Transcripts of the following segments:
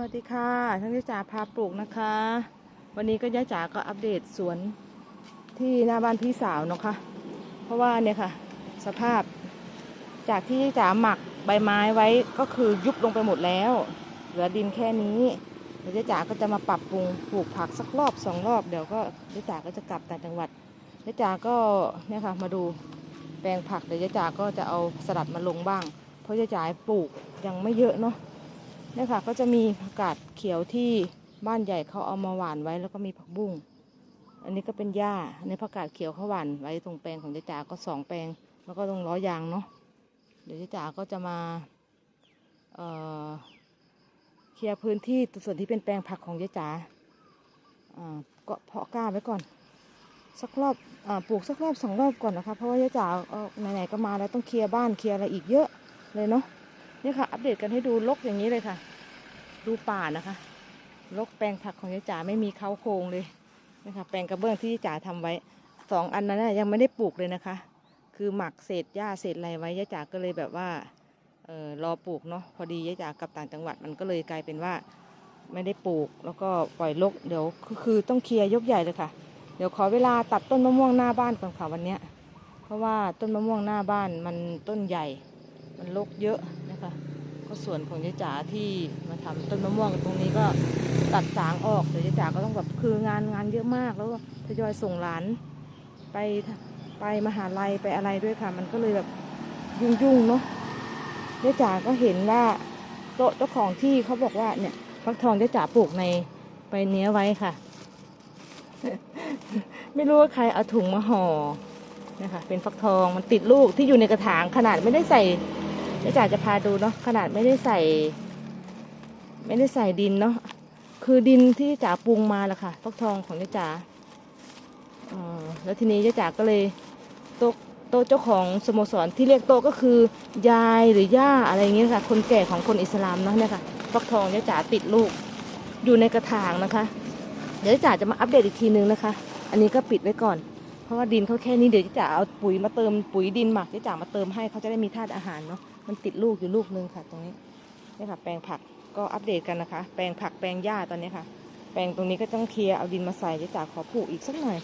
วัสดีค่ะท่านยายจ๋าพาปลูกนะคะ วันนี้ก็ยายจ๋าก็อัปเดตสวนที่หน้าบ้านพี่สาวเนาะค่ะเพราะว่าเนี่ยค่ะ สภาพ จากที่ยายจ๋าหมักใบไม้ไว้ก็คือยุบลงไปหมดแล้ว เหลือดินแค่นี้เดี๋ยวยายจ๋าก็จะมาปรับปรุงปลูกผักสักรอบสองรอบเดี๋ยวก็ยายจ๋าก็จะกลับต่างจังหวัดยายจ๋าก็เนี่ยค่ะมาดูแปลงผักเดี๋ยวยายจ๋าก็จะเอาสลัดมาลงบ้าง เพราะยายจ๋าปลูกยังไม่เยอะเนาะ เนี่ยค่ะก็จะมีผักกาดเขียวที่บ้านใหญ่เขาเอามาหว่านไว้แล้วก็มีผักบุ้ง อันนี้ก็เป็นหญ้าอันนี้ผักกาดเขียวเขาหว่านไว้ตรงแปลงของเจ๊จ๋าก็สองแปลง แล้วก็ตรงล้อยางเนาะ เดี๋ยวเจ๊จ๋าก็จะมาเอ่อเคลียร์พื้นที่ส่วนที่เป็นแปลงผักของเจ๊จ๋าอ่าก็เพาะกล้าไว้ก่อน สักรอบอาปลูกสักรอบสองรอบก่อนนะคะ เพราะว่าเจ๊จ๋าไหนๆก็มาแล้วต้องเคลียร์บ้านเคลียร์อะไรอีกเยอะเลยเนาะ นี่ค่ะ อัปเดตกันให้ดูลกอย่างนี้เลยค่ะ ดูป่านะคะ ลกแปลงผักของยายจ๋าไม่มีเขาโครงเลยนะคะ แปลงกระเบื้องที่ยายจ๋าทำไว้สองอันนั้นยังไม่ได้ปลูกเลยนะคะ คือหมักเศษหญ้าเศษอะไรไว้ยายจ๋าก็เลยแบบว่าเออรอปลูกเนาะพอดียายจ๋ากลับต่างจังหวัดมันก็เลยกลายเป็นว่าไม่ได้ปลูกแล้วก็ปล่อยรกเดี๋ยวคือคอต้องเคลียร์ยกใหญ่เลยค่ะ เดี๋ยวขอเวลาตัดต้นมะม่วงหน้าบ้านก่อนค่ะวันเนี้ยเพราะว่าต้นมะม่วงหน้าบ้านมันต้นใหญ่ มันรกเยอะ นะคะ ก็ส่วนของยายจ๋าที่มาทำต้นมะม่วงตรงนี้ก็ตัดสางออกเดี๋ยายจ๋าก็ต้องแบบคืองานงานเยอะมากแล้วก็ทยอยส่งหลานไปไปมหาลัยไปอะไรด้วยค่ะ มันก็เลยแบบยุ่งๆเนาะยายจ๋าก็เห็นว่าโต๊ะเจ้าของที่เขาบอกว่าเนี่ยฟักทองยายจ๋าปลูกในไปเนี้ยไว้ค่ะ ไม่รู้ว่าใครเอาถุงมาห่อนะคะเป็นฟักทองมันติดลูกที่อยู่ในกระถางขนาดไม่ได้ใส่ เจ๊จ๋าจะพาดูเนาะขนาดไม่ได้ใส่ ไม่ได้ใส่ดินเนาะคือดินที่จ๋าปรุงมาแหละค่ะฟักทองของเจ๊จ๋าออแล้วทีนี้เจ๊จ๋าก็เลยโต๊ะโต๊ะเจ้าของสโมสรที่เรียกโต๊ะก็คือยายหรือย่าอะไรอย่างเงี้ยค่ะ คนแก่ของคนอิสลามเนาะเนี่ยค่ะฟักทองเจ๊จ๋าติดลูกอยู่ในกระถางนะคะ เดี๋ยวเจ๊จ๋าจะมาอัปเดตอีกทีนึงนะคะ อันนี้ก็ปิดไว้ก่อน เพราะว่าดินเขาแค่นี้เดี๋ยวเจ๊จ๋าเอาปุ๋ยมาเติมปุ๋ยดินหมักเจ๊จ๋ามาเติมให้เขาจะได้มีธาตุอาหารเนาะ มันติดลูกอยู่ลูกนึงค่ะ ตรงนี้นี่ค่ะ แปลงผักก็อัปเดตกันนะคะ แปลงผักแปลงหญ้าตอนนี้ค่ะ แปลงตรงนี้ก็ต้องเคลียร์เอาดินมาใส่ดิจ๋าขอปลูกอีกสักหน่อย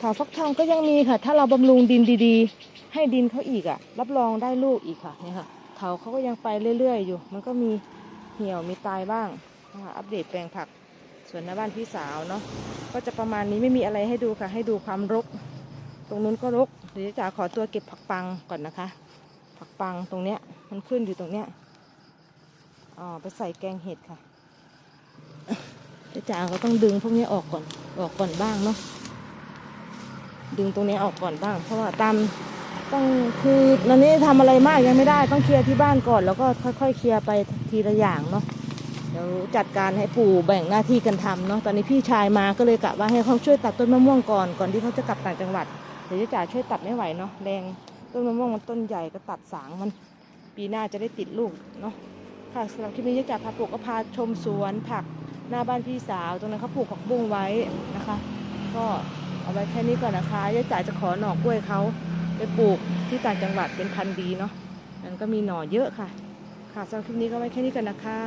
ถาฟักทองก็ยังมีค่ะ ถ้าเราบำรุงดินดีๆ ให้ดินเขาอีกอะ รับรองได้ลูกอีกค่ะเนี่ยค่ะเถาเขาก็ยังไปเรื่อยๆอยู่ มันก็มีเหี่ยวมีตายบ้างนะคะอัปเดตแปลงผักส่วนหน้าบ้านพี่สาวเนาะก็จะประมาณนี้ไม่มีอะไรให้ดูค่ะ ให้ดูความรก ตรงนู้นก็รกเดี๋ยวจ๋าขอตัวเก็บผักปังก่อนนะคะ ผักปังตรงเนี้ย มันขึ้นอยู่ตรงเนี้ยอ๋อไปใส่แกงเห็ดค่ะจจ๋าก็ต้องดึงพวกนี้ออกก่อน ออกก่อนบ้างเนาะ ดึงตรงนี้ออกก่อนบ้าง เพราะว่าตามต้องคือตอนนี้ทำอะไรมากยังไม่ได้ต้องเคลียร์ที่บ้านก่อน แล้วก็ค่อยๆเคลียร์ไปทีละอย่างเนาะ เดี๋ยวจัดการให้ปู่แบ่งหน้าที่กันทำเนาะ ตอนนี้พี่ชายมาก็เลยกะว่าให้เขาช่วยตัดต้นมะม่วงก่อนก่อนที่เขาจะกลับต่างจังหวัด เดี๋ยวจ๊จ๋าช่วยตัดไม่ไหวเนาะแรงต้นมะม่วงมันต้นใหญ่ก็ตัดสางมัน ปีหน้าจะได้ติดลูกเนาะค่ะสำหรับคลิปนี้จ๊จ๋าพาปลูกก็พาชมสวนผักหน้าบ้านพี่สาว ตรงนั้นเขาปลูกผักบุ้งไว้นะคะ ก็เอาไว้แค่นี้ก่อนนะคะเจ๊จ๋าจะขอหน่อกล้วยเขาไปปลูกที่ต่างจังหวัดเป็นพันธุ์ดีเนาะมันก็มีหน่อเยอะค่ะ ค่ะสำหรับคลิปนี้ก็ไว้แค่นี้ก่อนนะคะ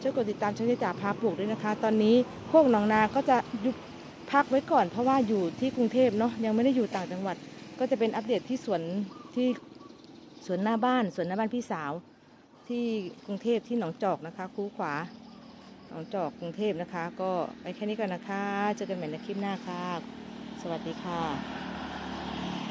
ช่วยกดติดตามช่องเจ๊จ๋าพาปลูกด้วยนะคะ ตอนนี้พวกหนองนาก็จะยุบพักไว้ก่อนเพราะว่าอยู่ที่กรุงเทพเนาะยังไม่ได้อยู่ต่างจังหวัด ก็จะเป็นอัปเดตที่สวนที่ สวนหน้าบ้านสวนหน้าบ้านพี่สาว ที่กรุงเทพที่หนองจอกนะคะ คูขวาหนองจอกกรุงเทพนะคะ ก็ไปแค่นี้ก่อนนะคะ เจอกันใหม่ในคลิปหน้าค่ะ สวัสดีค่ะ